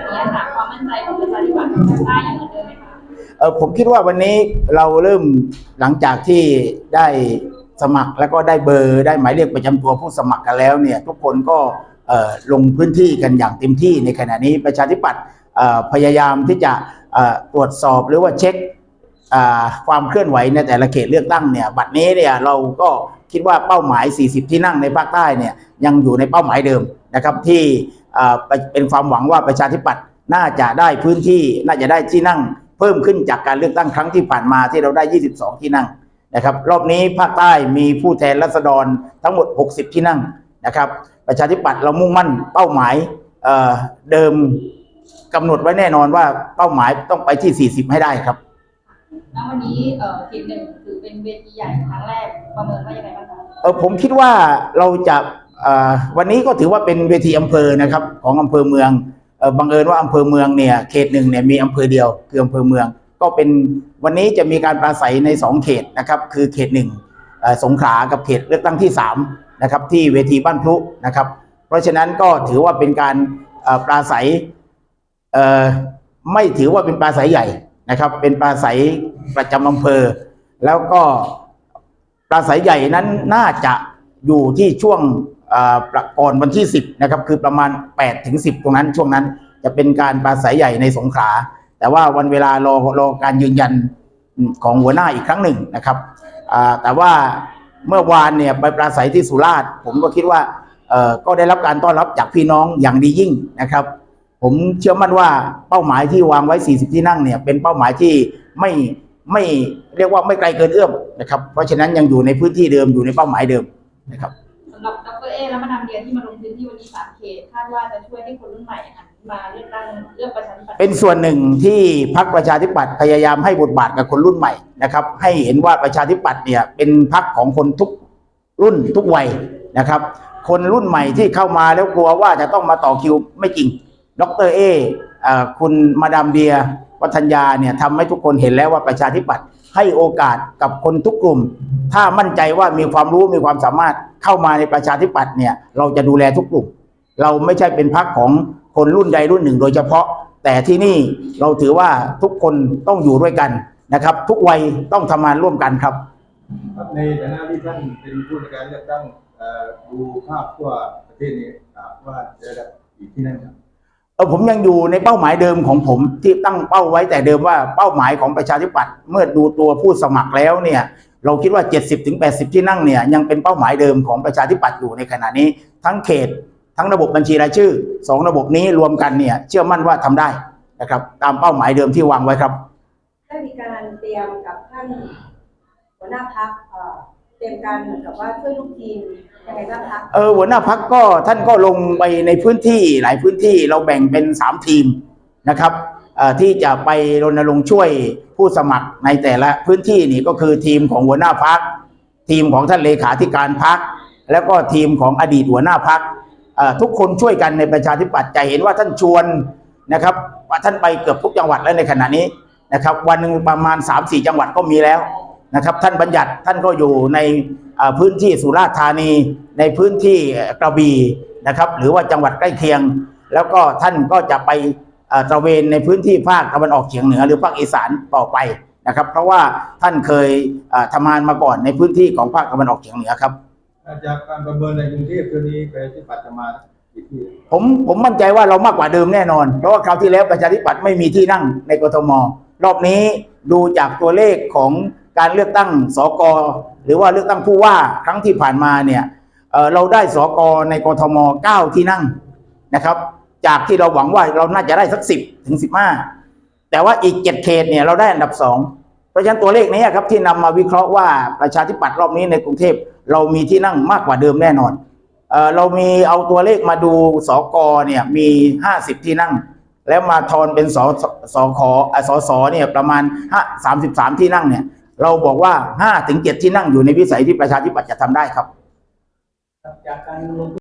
แบบนี้ค่ะความมั่นใจของประชาธิปัตย์จะได้อย่างเหมือนเดิมไหมคะเออผมคิดว่าวันนี้เราเริ่มหลังจากที่ได้สมัครแล้วก็ได้เบอร์ได้หมายเลขประจำตัวผู้สมัครกันแล้วเนี่ยทุกคนก็ลงพื้นที่กันอย่างเต็มที่ในขณะนี้ประชาธิปัตย์พยายามที่จะตรวจสอบหรือว่าเช็คความเคลื่อนไหวในแต่ละเขตเลือกตั้งเนี่ยบัดนี้เนี่ยเราก็คิดว่าเป้าหมาย 40 ที่นั่งในภาคใต้เนี่ยยังอยู่ในเป้าหมายเดิมนะครับที่ เป็นความหวังว่าประชาธิปัตย์น่าจะได้พื้นที่น่าจะได้ที่นั่ง เพิ่มขึ้นจากการเลือกตั้งครั้งที่ผ่านมาที่เราได้ 22 ที่นั่งนะครับ รอบนี้ภาคใต้มีผู้แทนราษฎรทั้งหมด 60 ที่นั่งนะครับ ประชาธิปัตย์เรามุ่งมั่นเป้าหมายเอ่อเดิมกำหนดไว้แน่นอนว่าเป้าหมายต้องไปที่ 40 ให้ได้ครับณวันนี้เอ่อเขตหนึ่งถือเป็นเวทีใหญ่ครั้งแรกประเมินว่ายังไงบ้างคะเออผมคิดว่าเราจะเอ่อ วันนี้ก็ถือว่าเป็นเวทีอำเภอนะครับของอำเภอเมืองอบังเอิญว่าอำเภอเมืองเนี่ยเขตหนึ่งเนี่ยมีอำเภอเดียวคืออำเภอเมือง ก็เป็นวันนี้จะมีการปราศัยในสองเขตนะครับคือเขตหนึ่งสงขลากับเขตเลือกตั้งที่สามนะครับที่เวทีบ้านพลุนะครับ เพราะฉะนั้นก็ถือว่าเป็นการปราศัยไม่ถือว่าเป็นปราศัยใหญ่นะครับ เป็นปราศัยประจำอำเภอ แล้วก็ปราศัยใหญ่นั้นน่าจะอยู่ที่ช่วง ประก่อนวันที่ 10นะครับคือประมาณ8ถึง10 ตรงนั้นช่วงนั้นจะเป็นการปราศัยใหญ่ในสงขลาแต่ว่าวันเวลารอรอการยืนยันของหัวหน้าอีกครั้งหนึ่งนะครับแต่ว่าเมื่อวานเนี่ยไปปราศัยที่สุราษฎร์ผมก็คิดว่าก็ได้รับการต้อนรับจากพี่น้องอย่างดียิ่งนะครับ ผมเชื่อมั่นว่าเป้าหมายที่วางไว้ 40 ที่นั่งเนี่ยเป็นเป้าหมายที่ไม่ไม่เรียกว่าไม่ไกลเกินเอื้อมนะครับ เพราะฉะนั้นยังอยู่ในพื้นที่เดิมอยู่ในเป้าหมายเดิมนะครับ เอและมาดามเดียที่มาลงพื้นที่วันนี้สามเขตคาดว่าจะช่วยให้คนรุ่นใหม่หันมาเลือกตั้งเลือกประชาธิปัตย์เป็นส่วนหนึ่งที่พรรคประชาธิปัตย์พยายามให้บทบาทกับคนรุ่นใหม่นะครับ ให้เห็นว่าประชาธิปัตย์เนี่ยเป็นพรรคของคนทุกรุ่นทุกวัยนะครับ คนรุ่นใหม่ที่เข้ามาแล้วกลัวว่าจะต้องมาต่อคิวไม่จริง ดรเอเอ่อคุณมาดามเดียวัฒนยาเนี่ยทำให้ทุกคนเห็นแล้วว่าประชาธิปัตย์ให้โอกาสกับคนทุกกลุ่ม ถ้ามั่นใจว่ามีความรู้มีความสามารถ เข้ามาในประชาธิปัตย์เนี่ยเราจะดูแลทุกกลุ่ม เราไม่ใช่เป็นพรรคของคนรุ่นใดรุ่นหนึ่ง โดยเฉพาะ แต่ที่นี่เราถือว่าทุกคนต้องอยู่ด้วยกันนะครับ ทุกวัยต้องทำงานร่วมกันครับครับ ในฐานะที่ท่านเป็นผู้ในการเลือกตั้งเอ่อดูภาพทั่วประเทศนี้ครับว่าจะได้อีกที่นั่นครับเออผมยังอยู่ในเป้าหมายเดิมของผมที่ตั้งเป้าไว้แต่เดิมว่าเป้าหมายของประชาธิปัตย์เมื่อดูตัวผู้สมัครแล้วเนี่ย เราคิดว่า 70-80ถึง80 ที่นั่งเนี่ยยังเป็นเป้าหมายเดิมของประชาธิปัตย์อยู่ในขณะนี้ ทั้งเขต ทั้งระบบบัญชีรายชื่อสองระบบนี้รวมกันเนี่ยเชื่อมั่นว่าทำได้นะครับตามเป้าหมายเดิมที่วางไว้ครับได้มีการเตรียมกับท่านหัวหน้าพักเตรียมการเหมือนกับว่าช่วยลูกทีมยังไงบ้างคะเออหัวหน้าพักก็ท่านก็ลงไปในพื้นที่หลายพื้นที่เราแบ่งเป็นสามทีมนะครับเอ่อ ที่จะไปรณรงค์ช่วยผู้สมัครในแต่ละพื้นที่นี่ก็คือทีมของหัวหน้าพัก ทีมของท่านเลขาธิการพัก แล้วก็ทีมของอดีตหัวหน้าพักทุกคนช่วยกันในประชาธิปัตย์จะเห็นว่าท่านชวนนะครับว่าท่านไปเกือบทุกจังหวัดแล้วในขณะนี้นะครับวันหนึ่งประมาณ 3-4 จังหวัดก็มีแล้วนะครับท่านบัญญัติท่านก็อยู่ในพื้นที่สุราษฎร์ธานี ในพื้นที่กระบี่นะครับหรือว่าจังหวัดใกล้เคียง แล้วก็ท่านก็จะไป ตระเวนในพื้นที่ภาคตะวันออกเฉียงเหนือหรือภาคอีสานต่อไปนะครับ เพราะว่าท่านเคยอ่าทำงานมาก่อนในพื้นที่ของภาคตะวันออกเฉียงเหนือครับจากการประเมินในกรุงเทพตัวนี้ไปที่ปัตจะมากี่ที่ผมผมมั่นใจว่าเรามากกว่าเดิมแน่นอน เพราะว่าคราวที่แล้วประชาธิปัตย์ไม่มีที่นั่งในกทม รอบนี้ดูจากตัวเลขของการเลือกตั้งสกหรือว่าเลือกตั้งผู้ว่าครั้งที่ผ่านมาเนี่ยเอ่อเราได้สกในกทม 9 ที่นั่งนะครับ จากที่เราหวังว่าเราน่าจะได้สัก10ถึง15แต่ว่าอีก7เขตเนี่ยเราได้อันดับ2เพราะฉะนั้นตัวเลขนี้ครับที่นำมาวิเคราะห์ว่าประชาธิปัตย์รอบนี้ในกรุงเทพเรามีที่นั่งมากกว่าเดิมแน่นอนเออเรามีเอาตัวเลขมาดูสกเนี่ยมี50ที่นั่ง แล้วมาทอนเป็นสสสขอะสสเนี่ยประมาณ5 33ที่นั่งเนี่ย เราบอกว่า5ถึง7ที่นั่งอยู่ในวิสัยที่ประชาธิปัตย์จะทำได้ครับจากการ